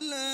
لا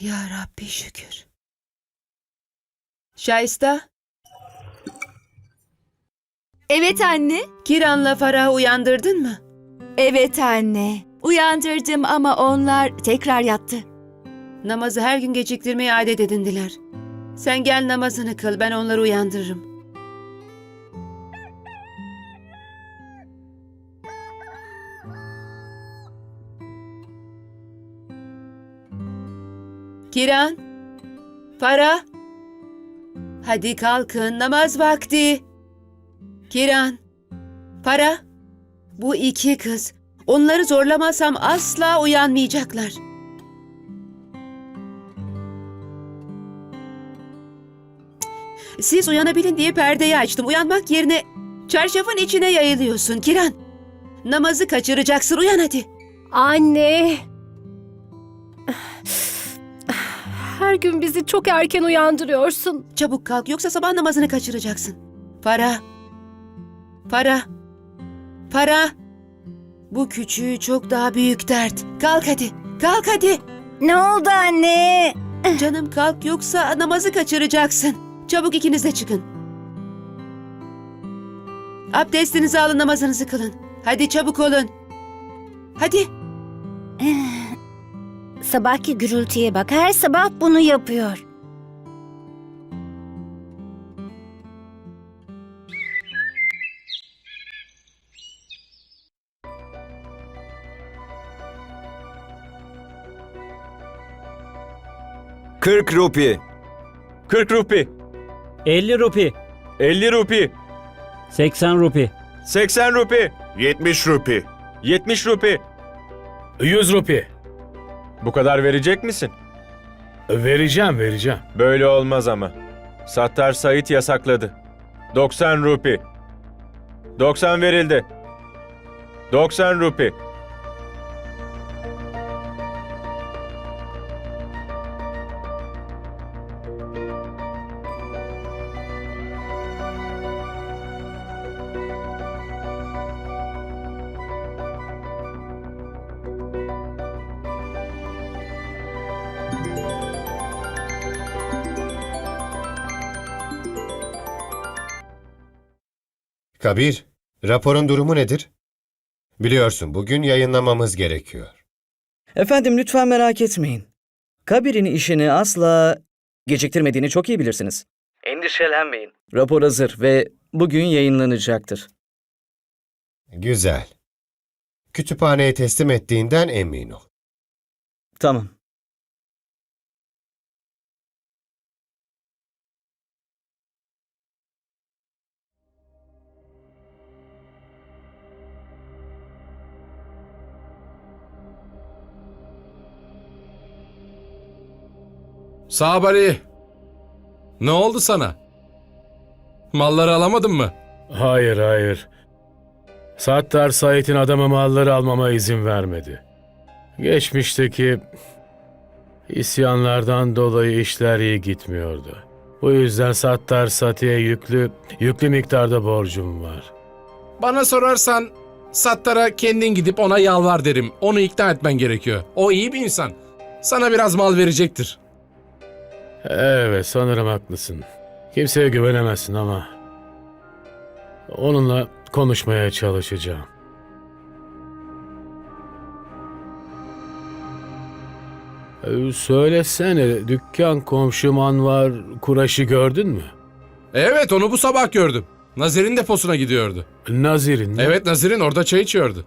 Ya Rabbi şükür. Şayista, Evet anne. Kiran'la Farah'ı uyandırdın mı? Evet anne. Uyandırdım ama onlar tekrar yattı. Namazı her gün geciktirmeyi adet edindiler. Sen gel namazını kıl, ben onları uyandırırım. Kiran, Farah, hadi kalkın, namaz vakti. Kiran, Farah, bu iki kız, onları zorlamasam asla uyanmayacaklar. Siz uyanabilin diye perdeyi açtım. Uyanmak yerine çarşafın içine yayılıyorsun Kiran. Namazı kaçıracaksın. Uyan hadi. Anne. Her gün bizi çok erken uyandırıyorsun. Çabuk kalk yoksa sabah namazını kaçıracaksın. Para. Para. Para. Bu küçüğü çok daha büyük dert. Kalk hadi. Kalk hadi. Ne oldu anne? Canım kalk yoksa namazı kaçıracaksın. Çabuk ikiniz de çıkın. Abdestinizi alın namazınızı kılın. Hadi çabuk olun. Hadi. Sabahki gürültüye bak. Her sabah bunu yapıyor. Kırk rupi. 40 rupi, 50 rupi, 50 rupi, 80 rupi, 80 rupi, 70 rupi. 70 rupi. 100 rupi. Bu kadar verecek misin? Vereceğim, vereceğim. Böyle olmaz ama. Sattar Sait yasakladı. 90 rupi. 90 verildi. 90 rupi. Kabir, raporun durumu nedir? Biliyorsun bugün yayınlamamız gerekiyor. Efendim lütfen merak etmeyin. Kabir'in işini asla geciktirmediğini çok iyi bilirsiniz. Endişelenmeyin. Rapor hazır ve bugün yayınlanacaktır. Güzel. Kütüphaneye teslim ettiğinden emin ol. Tamam. Sabari. Ne oldu sana? Malları alamadın mı? Hayır, hayır. Sattar Sait'in adamı malları almama izin vermedi. Geçmişteki isyanlardan dolayı işler iyi gitmiyordu. Bu yüzden Sattar Sati'ye yüklü, yüklü miktarda borcum var. Bana sorarsan Sattar'a kendin gidip ona yalvar derim. Onu ikna etmen gerekiyor. O iyi bir insan. Sana biraz mal verecektir. Evet, sanırım haklısın. Kimseye güvenemezsin ama Onunla konuşmaya çalışacağım. Ee, Söylesene dükkan komşum Anvar Kuraş'ı gördün mü? Evet onu bu sabah gördüm. Nazir'in deposuna gidiyordu. Nazir'in. mi? Evet Nazir'in orada çay içiyordu.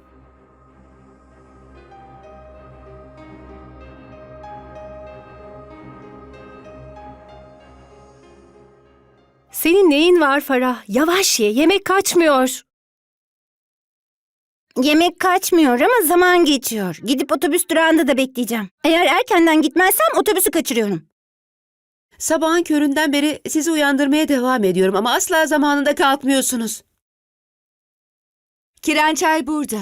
Senin neyin var Farah? Yavaş ye, yemek kaçmıyor. Yemek kaçmıyor ama zaman geçiyor. Gidip otobüs durağında da bekleyeceğim. Eğer erkenden gitmezsem otobüsü kaçırıyorum. Sabahın köründen beri sizi uyandırmaya devam ediyorum ama asla zamanında kalkmıyorsunuz. Kirençay burada.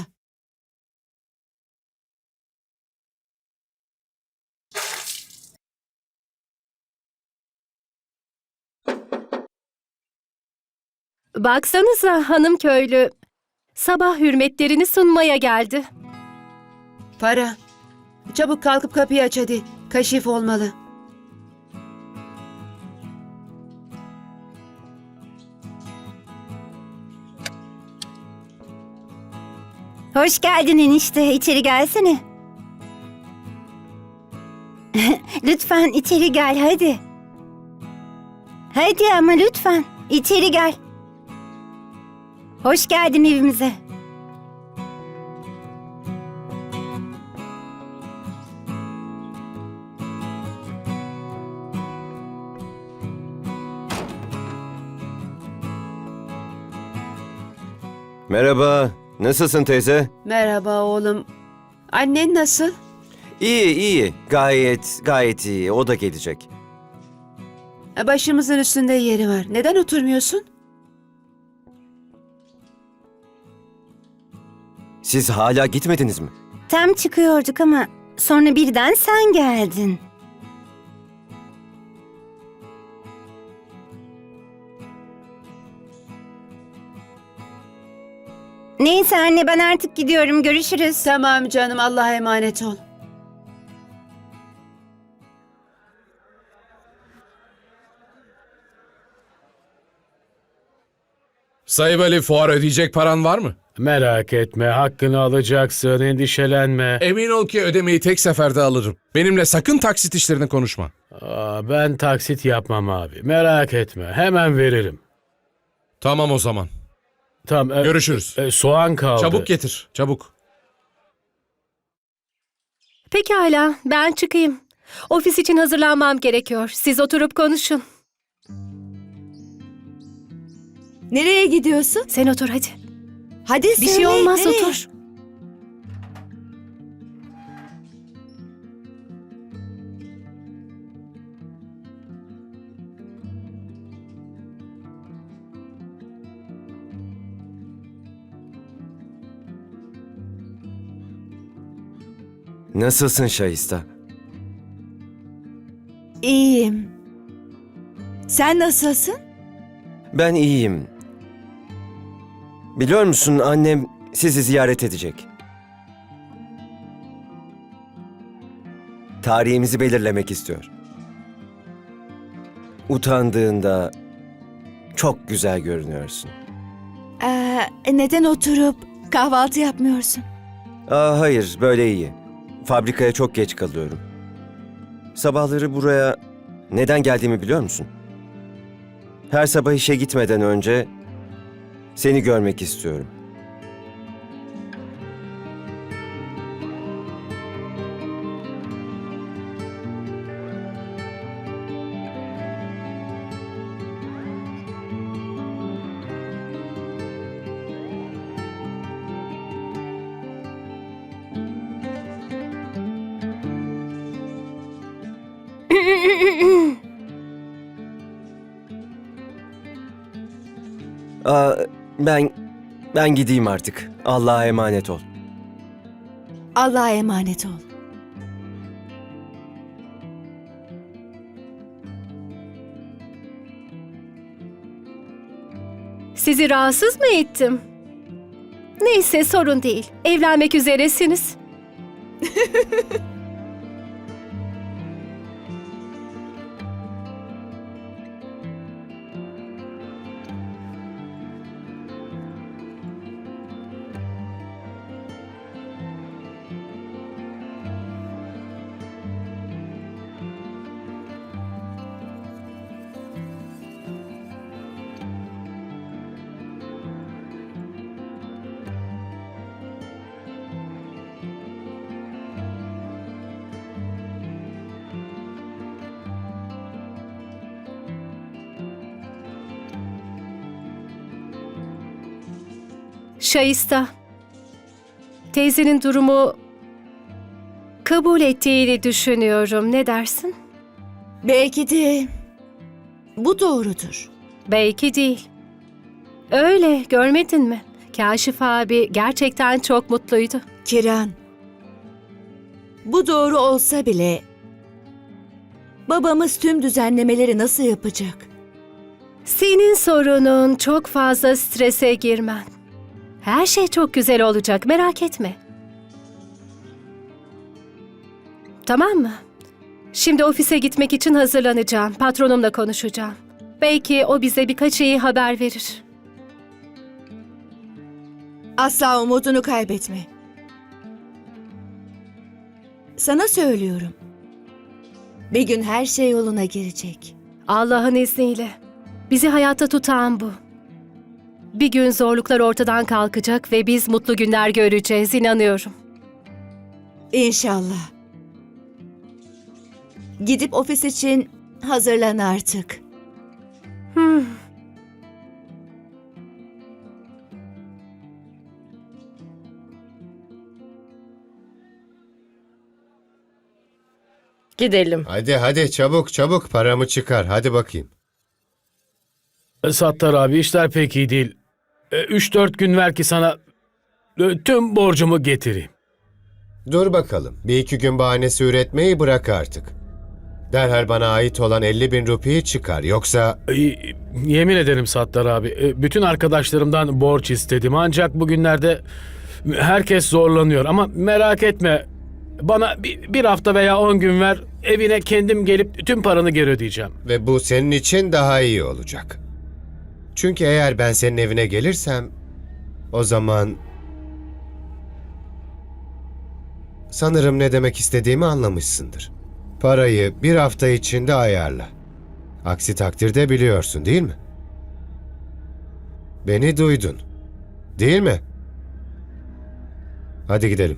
Baksanıza hanım köylü. Sabah hürmetlerini sunmaya geldi. Para. Çabuk kalkıp kapıyı aç hadi. Kaşif olmalı. Hoş geldin enişte. İçeri gelsene. lütfen içeri gel hadi. Hadi ama lütfen. içeri gel. Hoş geldin evimize. Merhaba. Nasılsın teyze? Merhaba oğlum. Annen nasıl? İyi iyi. Gayet gayet iyi. O da gelecek. Başımızın üstünde yeri var. Neden oturmuyorsun? Siz hala gitmediniz mi? Tam çıkıyorduk ama sonra birden sen geldin. Neyse anne ben artık gidiyorum. Görüşürüz. Tamam canım Allah'a emanet ol. Sayıp Ali fuar ödeyecek paran var mı? Merak etme hakkını alacaksın endişelenme. Emin ol ki ödemeyi tek seferde alırım. Benimle sakın taksit işlerini konuşma. Aa, ben taksit yapmam abi merak etme hemen veririm. Tamam o zaman. Tamam. e, Görüşürüz. e, soğan kaldı. Çabuk getir, çabuk. Pekala, ben çıkayım. Ofis için hazırlanmam gerekiyor. Siz oturup konuşun. Nereye gidiyorsun? Sen otur hadi. Hadi Bir şey olmaz nereye? otur. Nasılsın Şahista? İyiyim. Sen nasılsın? Ben iyiyim. Biliyor musun annem sizi ziyaret edecek. Tarihimizi belirlemek istiyor. Utandığında çok güzel görünüyorsun. Ee, neden oturup kahvaltı yapmıyorsun? Aa, hayır, böyle iyi. Fabrikaya çok geç kalıyorum. Sabahları buraya neden geldiğimi biliyor musun? Her sabah işe gitmeden önce seni görmek istiyorum. Aa, ben ben gideyim artık. Allah'a emanet ol. Allah'a emanet ol. Sizi rahatsız mı ettim? Neyse sorun değil. Evlenmek üzeresiniz. Şayista. Teyzenin durumu kabul ettiğini düşünüyorum. Ne dersin? Belki de bu doğrudur. Belki değil. Öyle görmedin mi? Kaşif abi gerçekten çok mutluydu. Kiran. Bu doğru olsa bile babamız tüm düzenlemeleri nasıl yapacak? Senin sorunun çok fazla strese girmen. Her şey çok güzel olacak merak etme. Tamam mı? Şimdi ofise gitmek için hazırlanacağım. Patronumla konuşacağım. Belki o bize birkaç iyi haber verir. Asla umudunu kaybetme. Sana söylüyorum. Bir gün her şey yoluna girecek. Allah'ın izniyle. Bizi hayatta tutan bu. Bir gün zorluklar ortadan kalkacak ve biz mutlu günler göreceğiz inanıyorum. İnşallah. Gidip ofis için hazırlan artık. Hmm. Gidelim. Hadi hadi çabuk çabuk paramı çıkar. Hadi bakayım. Sattar abi işler pek iyi değil. 3-4 gün ver ki sana e, tüm borcumu getireyim. Dur bakalım. Bir iki gün bahanesi üretmeyi bırak artık. Derhal bana ait olan 50 bin rupiyi çıkar. Yoksa E, Yemin ederim Sattar abi. e, Bütün arkadaşlarımdan borç istedim. Ancak bugünlerde herkes zorlanıyor. Ama merak etme. Bana bir, bir hafta veya 10 gün ver. Evine kendim gelip tüm paranı geri ödeyeceğim. ve bu senin için daha iyi olacak. Çünkü eğer ben senin evine gelirsem o zaman sanırım ne demek istediğimi anlamışsındır. Parayı bir hafta içinde ayarla. Aksi takdirde biliyorsun değil mi? Beni duydun. Değil mi? Hadi gidelim.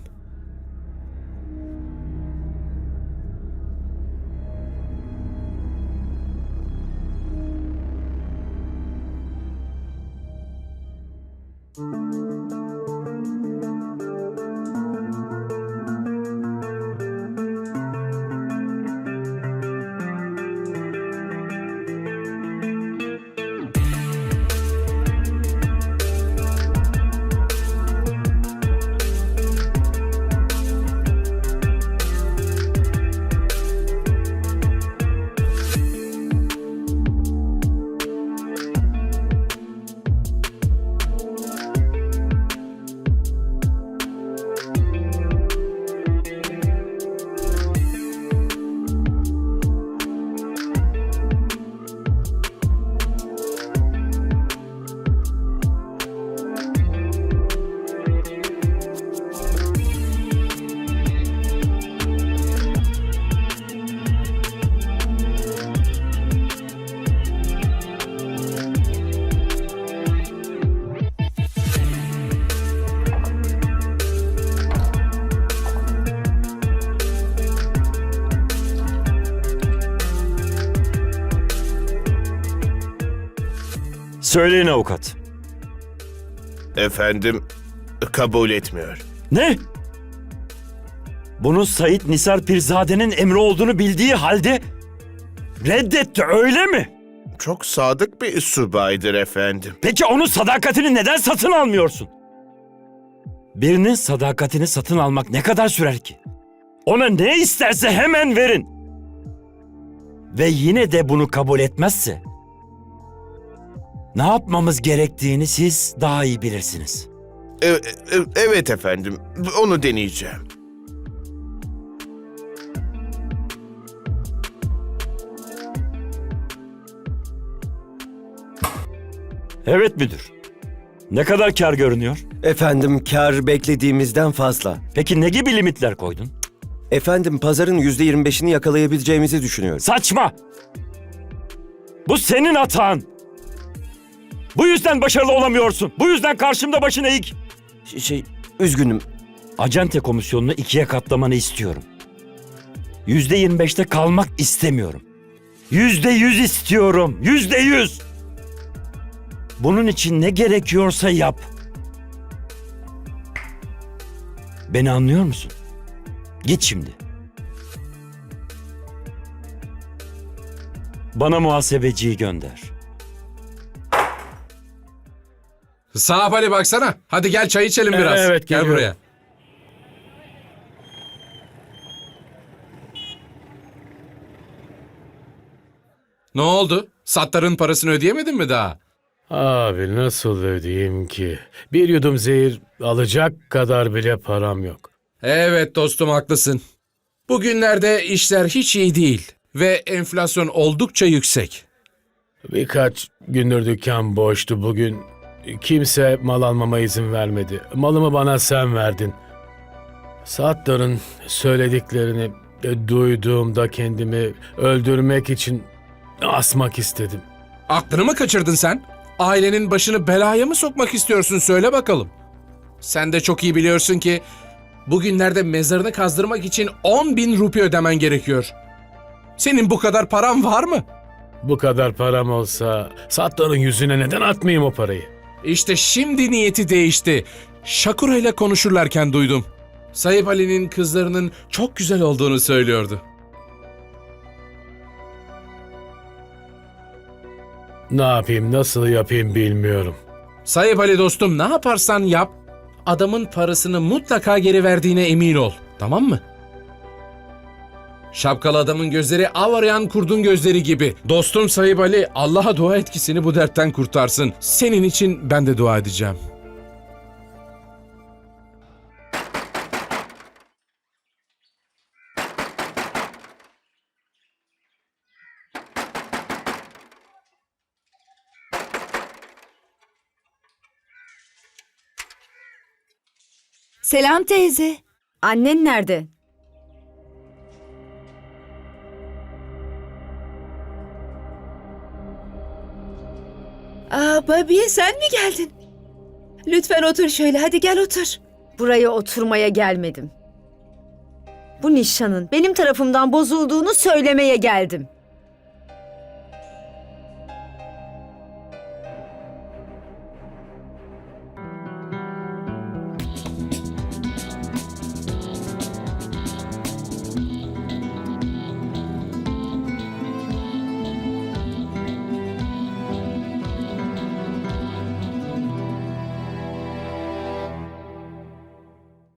Söyleyin avukat. Efendim kabul etmiyor. Ne? Bunun Sait Nisar Pirzade'nin emri olduğunu bildiği halde reddetti öyle mi? Çok sadık bir subaydır efendim. Peki onun sadakatini neden satın almıyorsun? Birinin sadakatini satın almak ne kadar sürer ki? Ona ne isterse hemen verin. Ve yine de bunu kabul etmezse ne yapmamız gerektiğini siz daha iyi bilirsiniz. E- e- evet efendim onu deneyeceğim. Evet müdür. Ne kadar kar görünüyor? Efendim kar beklediğimizden fazla. Peki ne gibi limitler koydun? Efendim pazarın %25'ini yakalayabileceğimizi düşünüyorum. Saçma! Bu senin hatan. Bu yüzden başarılı olamıyorsun. Bu yüzden karşımda başın eğik. Ş- Şey, üzgünüm. Acente komisyonunu ikiye katlamanı istiyorum. Yüzde yirmi beşte kalmak istemiyorum. Yüzde yüz istiyorum. Yüzde yüz. Bunun için ne gerekiyorsa yap. Beni anlıyor musun? Git şimdi. Bana muhasebeciyi gönder. Sahap Ali baksana. Hadi gel çay içelim E, biraz. evet, gel geliyorum. buraya. Ne oldu? Sattar'ın parasını ödeyemedin mi daha? Abi nasıl ödeyeyim ki? Bir yudum zehir alacak kadar bile param yok. Evet dostum haklısın. Bugünlerde işler hiç iyi değil ve enflasyon oldukça yüksek. Birkaç gündür dükkan boştu bugün. Kimse mal almama izin vermedi. Malımı bana sen verdin. Saatlerin söylediklerini duyduğumda kendimi öldürmek için asmak istedim. Aklını mı kaçırdın sen? Ailenin başını belaya mı sokmak istiyorsun söyle bakalım. Sen de çok iyi biliyorsun ki bugünlerde mezarını kazdırmak için 10 bin rupi ödemen gerekiyor. Senin bu kadar paran var mı? Bu kadar param olsa Sattar'ın yüzüne neden atmayayım o parayı? İşte şimdi niyeti değişti. Şakura ile konuşurlarken duydum. Sayıp Ali'nin kızlarının çok güzel olduğunu söylüyordu. Ne yapayım nasıl yapayım bilmiyorum. Sayıp Ali dostum ne yaparsan yap, adamın parasını mutlaka geri verdiğine emin ol. Tamam mı? Şapkalı adamın gözleri av arayan kurdun gözleri gibi. Dostum Sayıp Ali Allah'a dua et ki seni bu dertten kurtarsın. Senin için ben de dua edeceğim. Selam teyze. Annen nerede? Aa Babi sen mi geldin? Lütfen otur şöyle hadi gel otur. Buraya oturmaya gelmedim. Bu nişanın benim tarafımdan bozulduğunu söylemeye geldim.